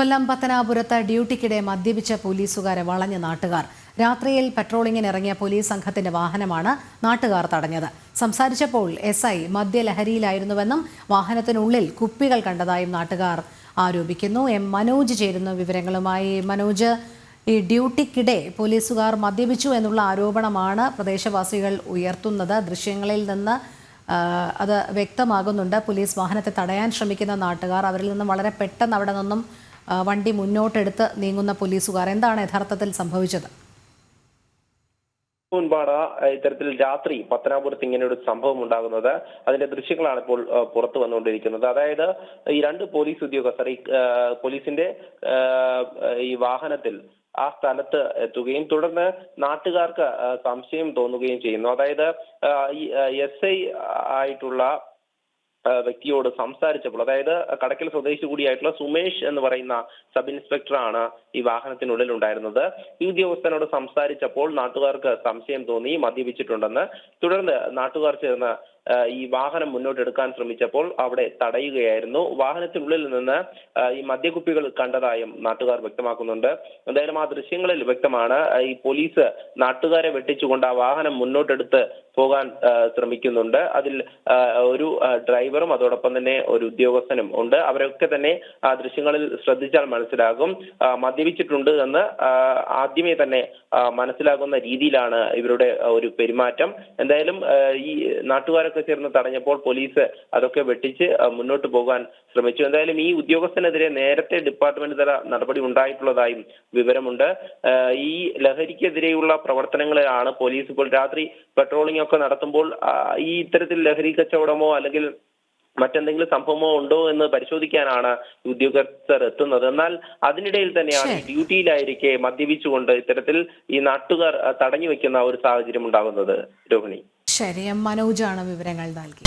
കൊല്ലം പത്തനാപുരത്ത് ഡ്യൂട്ടിക്കിടെ മദ്യപിച്ച പോലീസുകാരെ വളഞ്ഞ നാട്ടുകാർ. രാത്രിയിൽ ഇറങ്ങിയ പോലീസ് സംഘത്തിന്റെ വാഹനമാണ് നാട്ടുകാർ തടഞ്ഞത്. സംസാരിച്ചപ്പോൾ എസ് ഐ മദ്യലഹരിയിലായിരുന്നുവെന്നും വാഹനത്തിനുള്ളിൽ കുപ്പികൾ കണ്ടതായും നാട്ടുകാർ ആരോപിക്കുന്നു. എം മനോജ് ചേരുന്ന വിവരങ്ങളുമായി. മനോജ് ഈ ഡ്യൂട്ടിക്കിടെ പോലീസുകാർ മദ്യപിച്ചു എന്നുള്ള ആരോപണമാണ് പ്രദേശവാസികൾ ഉയർത്തുന്നത്. ദൃശ്യങ്ങളിൽ നിന്ന് അത് വ്യക്തമാകുന്നുണ്ട്. പോലീസ് വാഹനത്തെ തടയാൻ ശ്രമിക്കുന്ന നാട്ടുകാർ അവരിൽ നിന്നും വളരെ പെട്ടെന്ന് അവിടെ നിന്നും വണ്ടി മുന്നോട്ടെടുത്ത് നീങ്ങുന്ന പോലീസുകാർ. എന്താണ് യഥാർത്ഥത്തിൽ സംഭവിച്ചത്? മുൻപാണ് ഇത്തരത്തിൽ രാത്രി പത്തനാപുരത്ത് ഇങ്ങനെ ഒരു സംഭവം ഉണ്ടാകുന്നത്. അതിന്റെ ദൃശ്യങ്ങളാണ് ഇപ്പോൾ പുറത്തു വന്നുകൊണ്ടിരിക്കുന്നത്. അതായത് ഈ രണ്ട് പോലീസ് ഉദ്യോഗസ്ഥർ ഈ പോലീസിന്റെ ഈ വാഹനത്തിൽ ആ സ്ഥലത്ത് എത്തുകയും തുടർന്ന് നാട്ടുകാർക്ക് സംശയം തോന്നുകയും ചെയ്യുന്നു. അതായത് ഈ എസ് ഐ ആയിട്ടുള്ള വ്യക്തിയോട് സംസാരിച്ചപ്പോൾ അതായത് കടക്കൽ സ്വദേശി കൂടിയായിട്ടുള്ള സുമേഷ് എന്ന് പറയുന്ന സബ് ഇൻസ്പെക്ടറാണ് ഈ വാഹനത്തിനുള്ളിൽ ഉണ്ടായിരുന്നത്. ഈ ഉദ്യോഗസ്ഥനോട് സംസാരിച്ചപ്പോൾ നാട്ടുകാർക്ക് സംശയം തോന്നി മദ്യപിച്ചിട്ടുണ്ടെന്ന്. തുടർന്ന് നാട്ടുകാർ ചേർന്ന് ഈ വാഹനം മുന്നോട്ടെടുക്കാൻ ശ്രമിച്ചപ്പോൾ അവിടെ തടയുകയായിരുന്നു. വാഹനത്തിനുള്ളിൽ നിന്ന് ഈ മദ്യക്കുപ്പികൾ കണ്ടതായും നാട്ടുകാർ വ്യക്തമാക്കുന്നുണ്ട്. എന്തായാലും ആ ദൃശ്യങ്ങളിൽ വ്യക്തമാണ് ഈ പോലീസ് നാട്ടുകാരെ വെട്ടിച്ചുകൊണ്ട് ആ വാഹനം മുന്നോട്ടെടുത്ത് പോകാൻ ശ്രമിക്കുന്നുണ്ട്. അതിൽ ഒരു ഡ്രൈവറും അതോടൊപ്പം തന്നെ ഒരു ഉദ്യോഗസ്ഥനും ഉണ്ട്. അവരൊക്കെ തന്നെ ആ ദൃശ്യങ്ങളിൽ ശ്രദ്ധിച്ചാൽ മനസ്സിലാകും. മദ്യപിച്ചിട്ടുണ്ട് എന്ന് ആദ്യമേ തന്നെ മനസ്സിലാകുന്ന രീതിയിലാണ് ഇവരുടെ ഒരു പെരുമാറ്റം. എന്തായാലും ഈ നാട്ടുകാരൊക്കെ ചേർന്ന് തടഞ്ഞപ്പോൾ പോലീസ് അതൊക്കെ വെട്ടിച്ച് മുന്നോട്ട് പോകാൻ ശ്രമിച്ചു. എന്തായാലും ഈ ഉദ്യോഗസ്ഥനെതിരെ നേരത്തെ ഡിപ്പാർട്ട്മെന്റ് തല നടപടി ഉണ്ടായിട്ടുള്ളതായും വിവരമുണ്ട്. ഈ ലഹരിക്കെതിരെയുള്ള പ്രവർത്തനങ്ങളാണ് പോലീസ് ഇപ്പോൾ രാത്രി പെട്രോളിംഗ് ഒക്കെ നടത്തുമ്പോൾ ഈ ഇത്തരത്തിൽ ലഹരി കച്ചവടമോ അല്ലെങ്കിൽ മറ്റെന്തെങ്കിലും സംഭവമോ ഉണ്ടോ എന്ന് പരിശോധിക്കാനാണ് ഉദ്യോഗസ്ഥർ എത്തുന്നത്. എന്നാൽ അതിനിടയിൽ തന്നെയാണ് ഡ്യൂട്ടിയിലായിരിക്കെ മദ്യപിച്ചുകൊണ്ട് ഇത്തരത്തിൽ ഈ നാട്ടുകാർ തടഞ്ഞു വെക്കുന്ന ഒരു സാഹചര്യം ഉണ്ടാകുന്നത്. രോഹിണി. ശരി. എം മനോജാണ് വിവരങ്ങൾ നൽകി